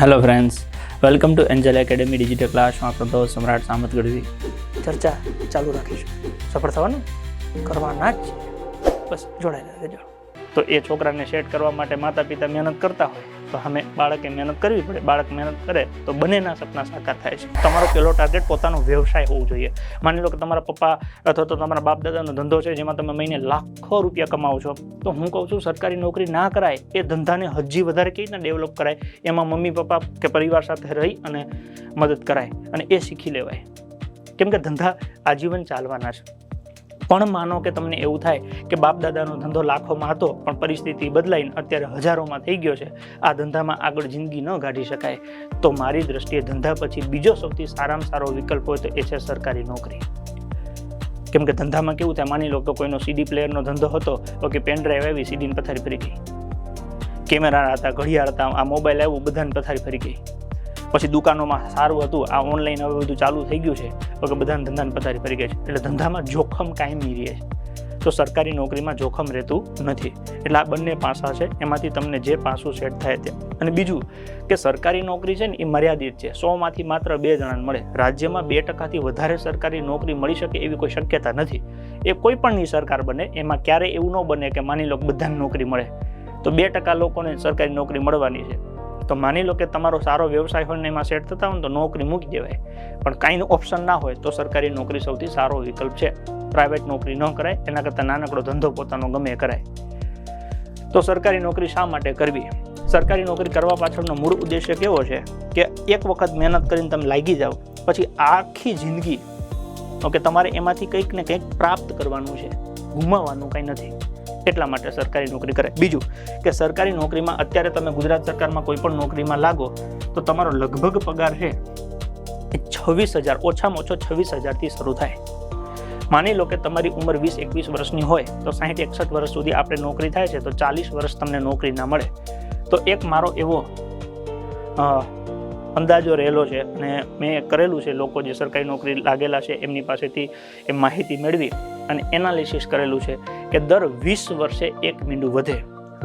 Hello friends welcome to Angel Academy digital ક્લાસમાં આપણો દોસ્ત સમ્રાટ સામત ગઢવી. ચર્ચા ચાલુ રાખીશું. સફળ થવાનું? કરવાના જ બસ જોડાયેલા રહેજો તો એ છોકરાને સેટ કરવા માટે માતા પિતા મહેનત કરતા હોય. તો અમે બાળકે મહેનત કરવી પડે, બાળક મહેનત કરે તો બંનેના સપના સાકાર થાય છે. તમારો પહેલો ટાર્ગેટ પોતાનો વ્યવસાય હોવો જોઈએ. માની લો કે તમારા પપ્પા અથવા તો તમારા બાપ દાદાનો ધંધો છે જેમાં તમે મહિને લાખો રૂપિયા કમાવો છો, તો હું કહું છું સરકારી નોકરી ના કરાય, એ ધંધાને હજી વધારે કેવી રીતના ડેવલપ કરાય, એમાં મમ્મી, પપ્પા કે પરિવાર સાથે રહી અને મદદ કરાય અને એ શીખી લેવાય. કેમ કે ધંધા આજીવન ચાલવાના છે. પણ માનો કે તમને એવું થાય કે બાપ દાદાનો ધંધો લાખોમાં હતો, પણ પરિસ્થિતિ બદલાઈને અત્યારે હજારોમાં થઈ ગયો છે. આ ધંધામાં આગળ જિંદગી ન કાઢી શકાય. તો મારી દ્રષ્ટિએ ધંધા પછી બીજો સૌથી સારામાં સારો વિકલ્પ હોય તો એ છે સરકારી નોકરી. કેમ કે ધંધામાં કેવું થાય, માની લો કે કોઈનો સીડી પ્લેયરનો ધંધો હતો કે પેન ડ્રાઈવ આવી સીડીને પથારી ફરી ગઈ. કેમેરા હતા, ઘડિયાળ હતા, આ મોબાઈલ આવ્યું, બધાને પથારી ફરી ગઈ. પછી દુકાનોમાં સારું હતું, આ ઓનલાઈન હવે બધું ચાલુ થઈ ગયું છે તો કે બધાને ધંધાને પથારી ફરી ગયા છે. એટલે ધંધામાં જોખમ કાયમી રહે છે. તો સરકારી નોકરીમાં જોખમ રહેતું નથી. એટલે આ બંને પાસા છે, એમાંથી તમને જે પાસું સેટ થાય તે અને બીજું કે સરકારી નોકરી છે ને, એ મર્યાદિત છે. સોમાંથી માત્ર બે જણાને મળે. રાજ્યમાં બે ટકાથી વધારે સરકારી નોકરી મળી શકે એવી કોઈ શક્યતા નથી. એ કોઈ પણની સરકાર બને, એમાં ક્યારેય એવું ન બને કે માની લો બધાને નોકરી મળે. તો બે ટકા લોકોને સરકારી નોકરી મળવાની છે. તો માની લો કે તમારો સારો વ્યવસાય હોય ને એમાં સેટ થતા હોય ને તો નોકરી મૂકી દેવાય. પણ કાંઈનું ઓપ્શન ના હોય તો સરકારી નોકરી સૌથી સારો વિકલ્પ છે. પ્રાઇવેટ નોકરી ન કરાય, એના કરતાં નાનકડો ધંધો પોતાનો ગમે કરાય. તો સરકારી નોકરી શા માટે કરવી? સરકારી નોકરી કરવા પાછળનો મૂળ ઉદ્દેશ્ય કેવો છે? કે એક વખત મહેનત કરીને તમે લાગી જાઓ, પછી આખી જિંદગી, ઓકે, તમારે એમાંથી કંઈક ને કંઈક પ્રાપ્ત કરવાનું છે. ગુમાવવાનું કંઈ નથી. એટલા માટે સરકારી નોકરી કરે. બીજું કે સરકારી નોકરીમાં અત્યારે તમે ગુજરાત સરકારમાં કોઈ પણ નોકરીમાં લાગો, તો તમારો લગભગ પગાર છે છવ્વીસ હજાર, ઓછામાં ઓછો છવ્વીસ હજારથી શરૂ થાય. માની લો કે તમારી ઉંમર વીસ, એકવીસ વર્ષની હોય, તો સાહીઠ, એકસઠ વર્ષ સુધી આપણે નોકરી થાય છે, તો ચાલીસ વર્ષ તમને નોકરી ના મળે. તો એક મારો એવો અંદાજો રહેલો છે અને મેં કરેલું છે. લોકો જે સરકારી નોકરી લાગેલા છે એમની પાસેથી એ માહિતી મેળવી અને એનાલિસિસ કરેલું છે કે દર વીસ વર્ષે એક મીંડું વધે.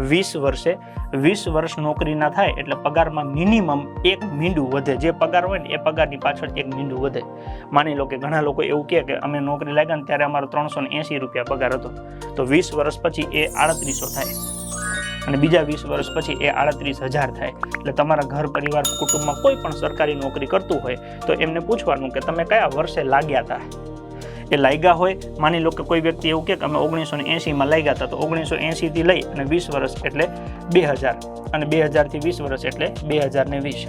વીસ વર્ષે વીસ વર્ષ નોકરી ના થાય એટલે પગારમાં મિનિમમ એક મીંડું વધે. જે પગાર હોય ને એ પગારની પાછળ એક મીંડું વધે. માની લો કે ઘણા લોકો એવું કહે કે અમે નોકરી લાગ્યા ને ત્યારે અમારો ત્રણસો ને એંસી રૂપિયા પગાર હતો. તો વીસ વર્ષ પછી એ આડત્રીસો થાય. અને બીજા વીસ વર્ષ પછી એ આડત્રીસ હજાર થાય. એટલે તમારા ઘર, પરિવાર, કુટુંબમાં કોઈ પણ સરકારી નોકરી કરતું હોય, તો એમને પૂછવાનું કે તમે કયા વર્ષે લાગ્યા હતા એ લાગ્યા હોય, માની લો કે કોઈ વ્યક્તિ એવું કે અમે ઓગણીસો ને એંસીમાં લાગ્યા હતા તો ઓગણીસો એંસીથી લઈ અને વીસ વર્ષ એટલે બે હજાર. અને બે હજારથી વીસ વર્ષ એટલે બે હજાર ને વીસ.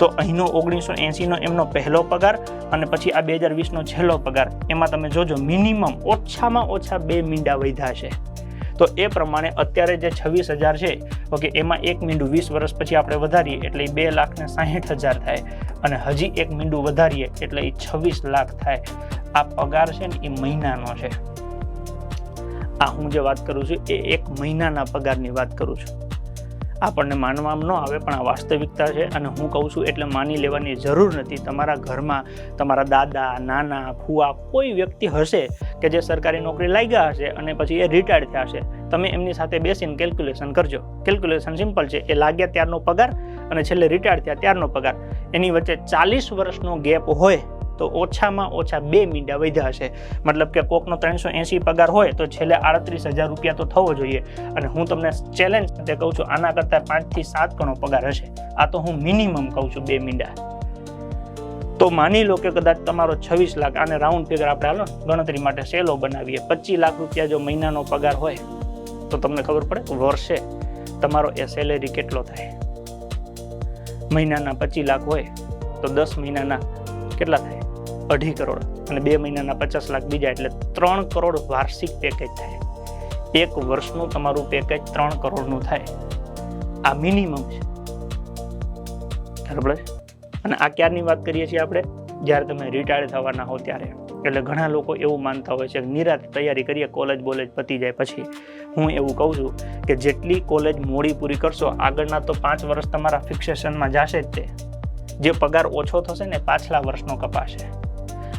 તો અહીંનો ઓગણીસો એંસીનો એમનો પહેલો પગાર અને પછી આ બે હજાર વીસનો છેલ્લો પગાર, એમાં તમે જોજો, મિનિમમ ઓછામાં ઓછા બે મીંડા વધ્યા છે તો એ પ્રમાણે અત્યારે જે છવ્વીસ હજાર છે, ઓકે, એમાં એક મીંડું વીસ વર્ષ પછી આપણે વધારીએ એટલે બે લાખ ને સાહીઠ હજાર થાય. અને હજી એક મીંડું વધારીએ એટલે એ છવ્વીસ લાખ થાય. આ પગાર છે ને એ મહિનાનો છે. આ હું જે વાત કરું છું એ એક મહિનાના પગારની વાત કરું છું. આપણને માનવામાં ન આવે, પણ આ વાસ્તવિકતા છે અને હું કહું છું એટલે માની લેવાની જરૂર નથી. તમારા ઘરમાં તમારા દાદા, નાના ફુવા કોઈ વ્યક્તિ હશે કે જે સરકારી નોકરી લાગ્યા હશે અને પછી એ રિટાયર્ડ થયા હશે. તમે એમની સાથે બેસીને કેલ્ક્યુલેશન કરજો. કેલ્ક્યુલેશન સિમ્પલ છે. એ લાગ્યા ત્યારનો પગાર અને છેલ્લે રિટાયર્ડ થયા ત્યારનો પગાર. એની વચ્ચે ચાલીસ વર્ષનો ગેપ હોય તો ઓછામાં ઓછા બે મીંડા વધ્યા મતલબ કે કોકનો ત્રણસો એંસી પગાર હોય તો છેલ્લે આડત્રીસ હજાર રૂપિયા તો થવો જોઈએ. અને હું તમને ચેલેન્જ સાથે કહું છું, આના કરતાં પાંચથી સાત ગણો પગાર હશે. આ તો હું મિનિમમ કહું છું બે મીંડા. તો માની લો કે કદાચ તમારો છવ્વીસ લાખ, આને રાઉન્ડ ફિગર આપણે હાલો ગણતરી માટે સેલો બનાવીએ. પચીસ લાખ રૂપિયા જો મહિનાનો પગાર હોય, તો તમને ખબર પડે, વર્ષે તમારો એ સેલેરી કેટલો થાય? મહિનાના પચીસ લાખ હોય, તો દસ મહિનાના કેટલા થાય? અઢી કરોડ અને બે મહિનાના પચાસ લાખ બીજા, એટલે ત્રણ કરોડ વાર્ષિક પેકેજ થાય. એક વર્ષનું તમારું પેકેજ ત્રણ કરોડનું થાય. આ મિનિમમ છે. બરાબર અને આ ક્યારની વાત કરીએ છીએ આપણે? જ્યારે તમે રિટાયર થવાના હો ત્યારે. એટલે ઘણા લોકો એવું માનતા હોય છે કે નિરાત તૈયારી કરીએ કોલેજ બોલેજ પતી જાય પછી. હું એવું કહું છું કે જેટલી કોલેજ મોડી પૂરી કરશો, આગળના તો પાંચ વર્ષ તમારા ફિક્સેશનમાં જશે જ તે. જે પગાર ઓછો થશે ને પાછલા વર્ષનો કપાશે.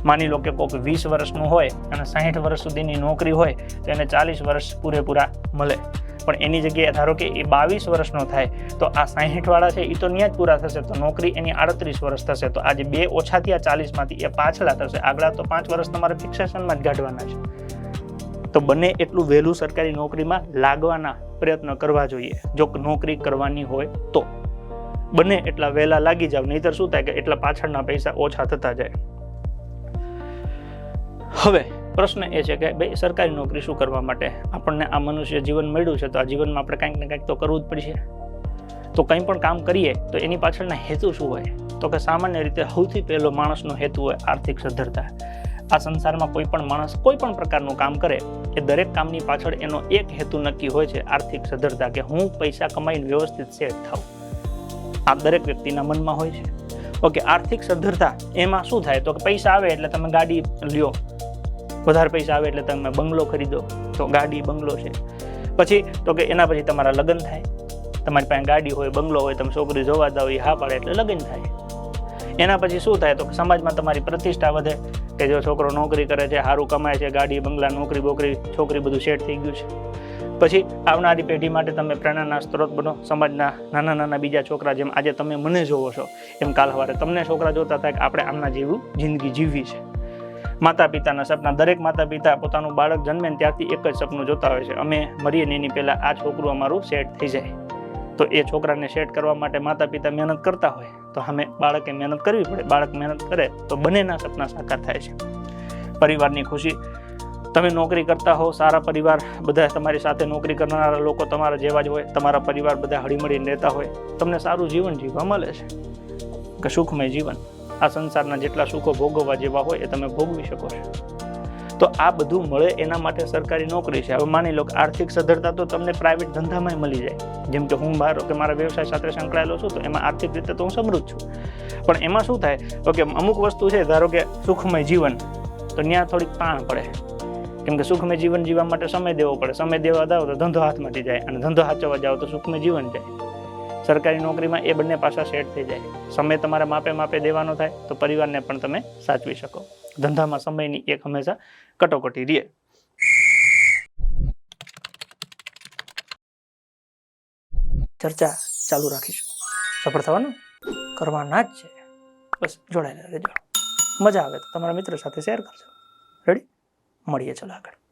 માની લો કે કોઈક વીસ વર્ષનું હોય અને સાહીઠ વર્ષ સુધીની નોકરી હોય તો એને ચાલીસ વર્ષ પૂરેપૂરા મળે. પણ એની જગ્યાએ ધારો કે એ બાવીસ વર્ષનો થાય, તો આ સાહીઠ વાળા છે એ તો ત્યાં જ પૂરા થશે, તો નોકરી એની આડત્રીસ વર્ષ થશે, તો આજે બે ઓછા થયા ચાલીસમાંથી એ પાછલા થશે. આગળ તો પાંચ વર્ષ તમારે ફિક્સેશનમાં જ કાઢવાના છે. તો બને એટલું વહેલું સરકારી નોકરીમાં લાગવાના પ્રયત્ન કરવા જોઈએ. જો નોકરી કરવાની હોય તો. બને એટલા વહેલા લાગી જાવ, નહીતર શું થાય કે એટલા પાછળના પૈસા ઓછા થતા જાય. હવે પ્રશ્ન એ છે કે ભાઈ, સરકારી નોકરી શું કરવા માટે આપણને આ મનુષ્ય જીવન મળ્યું છે? તો આ જીવનમાં આપણે કાંઈક ને કાંઈક તો કરવું જ પડશે. તો કંઈ પણ કામ કરીએ, તો એની પાછળના હેતુ શું હોય? તો કે સામાન્ય રીતે સૌથી પહેલો માણસનો હેતુ હોય આર્થિક સદ્ધરતા. આ સંસારમાં કોઈ પણ માણસ કોઈ પણ પ્રકારનું કામ કરે, એ દરેક કામની પાછળ એનો એક હેતુ નક્કી હોય છે આર્થિક સદ્ધરતા કે હું પૈસા કમાઈને વ્યવસ્થિત સેટ થાઉં. આ દરેક વ્યક્તિના મનમાં હોય છે. ઓકે, આર્થિક સદ્ધરતા એમાં શું થાય? તો કે પૈસા આવે એટલે તમે ગાડી લ્યો વધારે પૈસા આવે એટલે તમે બંગલો ખરીદો. તો ગાડી, બંગલો છે. પછી તો કે એના પછી તમારા લગ્ન થાય. તમારી પાસે ગાડી હોય, બંગલો હોય, તમે છોકરી જોવા જાઓ એ હા પાડે એટલે લગ્ન થાય. એના પછી શું થાય? તો સમાજમાં તમારી પ્રતિષ્ઠા વધે કે જો છોકરો નોકરી કરે છે સારું કમાય છે, ગાડી, બંગલા, નોકરી, બોકરી, છોકરી બધું સેટ થઈ ગયું છે. પછી આવનારી પેઢી માટે તમે પ્રેરણાના સ્ત્રોત બનો. સમાજના નાના નાના બીજા છોકરા જેમ આજે તમે મને જોવો છો, એમ કાલ સવારે તમને છોકરા જોતા થાય કે આપણે આમના જેવું જિંદગી જીવવી છે. માતા પિતાના સપના. દરેક માતા પિતા પોતાનું બાળક જન્મે ને ત્યારથી એક જ સપનું જોતા હોય છે. અમે મરીએ ને એની પહેલાં આ છોકરું અમારું સેટ થઈ જાય. તો એ છોકરાને સેટ કરવા માટે માતા પિતા મહેનત કરતા હોય. તો અમે બાળકે મહેનત કરવી પડે. બાળક મહેનત કરે તો બંનેના સપના સાકાર થાય છે. પરિવારની ખુશી. તમે નોકરી કરતા હો, સારા પરિવાર, બધા તમારી સાથે નોકરી કરનારા લોકો તમારા જેવા જ હોય. તમારા પરિવાર બધા હળીમળીને રહેતા હોય. તમને સારું જીવન જીવવા મળે છે. કે સુખમય જીવન. આ સંસારના જેટલા સુખો ભોગવવા જેવા હોય એ તમે ભોગવી શકો છો. તો આ બધું મળે એના માટે સરકારી નોકરી છે. હવે માની લો કે આર્થિક સદ્ધરતા તો તમને પ્રાઇવેટ ધંધામાં મળી જાય. જેમ કે હું બહાર કે મારા વ્યવસાય સાથે સંકળાયેલો છું તો એમાં આર્થિક રીતે તો હું સમૃદ્ધ છું. પણ એમાં શું થાય? તો કે અમુક વસ્તુ છે, ધારો કે સુખમય જીવન, તો ત્યાં થોડીક તાણ પડે. કેમ કે સુખમય જીવન જીવવા માટે સમય દેવો પડે. સમય દેવા જાઓ તો ધંધો હાથમાંથી જાય અને ધંધો હાચવવા જાઓ તો સુખમય જીવન જાય. સરકારી નોકરીમાં એ બંને પાસા સેટ થઈ જાય. સમય તમારે માપે માપે દેવાનો થાય તો પરિવારને પણ તમે સાચવી શકો. ધંધામાં સમયની એક હંમેશા કટોકટી રહે. ચર્ચા ચાલુ રાખીશું. સફળ થવાનું કરવાના જ છે. બસ જોડાયેલા રહેજો. મજા આવે તો તમારા મિત્રો સાથે શેર કરજો. રેડી મળીએ ચલો આગળ.